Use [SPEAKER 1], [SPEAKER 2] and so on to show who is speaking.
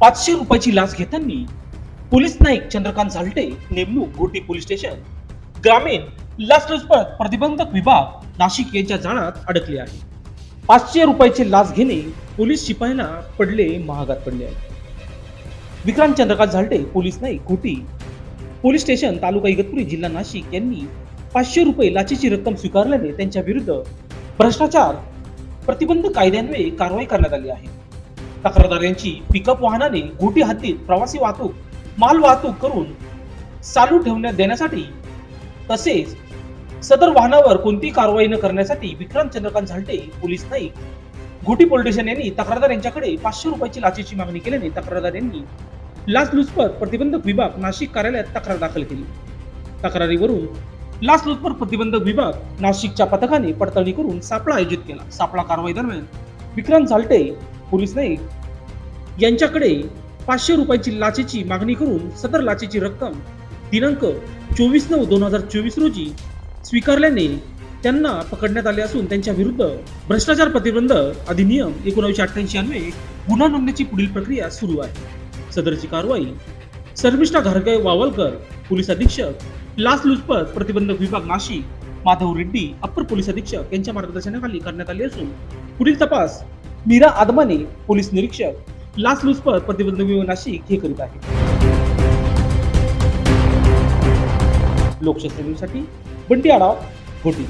[SPEAKER 1] पाचशे रुपयाची लाच घेताना पोलीस नाईक चंद्रकांत झालटे नेमणूक घोटी पोलीस स्टेशन ग्रामीण लाचलुचपत प्रतिबंधक विभाग नाशिक यांच्या जाळ्यात अडकले आहे. पाचशे रुपयाचे लाच घेणे पोलीस शिपायांना पडले महागात पडले आहे. Vikrant Chandrakant Zalte police naik Ghoti police station taluka Igatpuri जिल्हा नाशिक यांनी पाचशे रुपये लाचेची रक्कम स्वीकारल्याने त्यांच्या विरुद्ध भ्रष्टाचार प्रतिबंध कायद्यान्वये कारवाई करण्यात आली आहे. तक्रारदार यांची पिकअप वाहनाने घोटी हद्दीत प्रवासी वाहतूक माल वाहतूक करून चालू ठेवण्यात देण्यासाठी तसेच सदर वाहनावर कोणतीही कारवाई न करण्यासाठी Vikrant Chandrakant Zalte police naik. Ghoti police station यांनी तक्रारदार यांच्याकडे पाचशे रुपयाची लाचेची मागणी केल्याने तक्रारदार यांनी लाचलुचपत प्रतिबंधक विभाग नाशिक कार्यालयात तक्रार दाखल केली. तक्रारीवरून लाचलुचपत प्रतिबंधक विभाग नाशिकच्या पथकाने पडताळणी करून सापळा आयोजित केला. सापळा कारवाई दरम्यान विक्रांत झालटे पोलीस नाईक यांच्याकडे पाचशे रुपयाची लाचेची मागणी करून सदर लाचेची रक्कम दिनांक चोवीस नऊ दोन हजार चोवीस रोजी स्वीकारल्याने त्यांना पकडण्यात आले असून त्यांच्या विरुद्ध भ्रष्टाचार प्रतिबंध अधिनियम एकोणीसशे अठ्ठ्याऐंशी अन्वये गुन्हा नोंदण्याची पुढील प्रक्रिया सुरू आहे. सदरची कारवाई सर्मिष्ठा घरगे वावलकर पोलीस अधीक्षक लाचलुचपत प्रतिबंधक विभाग नाशिक माधव रेड्डी अप्पर पोलीस अधीक्षक यांच्या मार्गदर्शनाखाली करण्यात आली असून पुढील तपास मीरा आदमाने पोलीस निरीक्षक लाचलुचपत प्रतिबंधक विभाग नाशिक हे करीत आहे लोकशाहीसाठी बंटी आढाव घोटी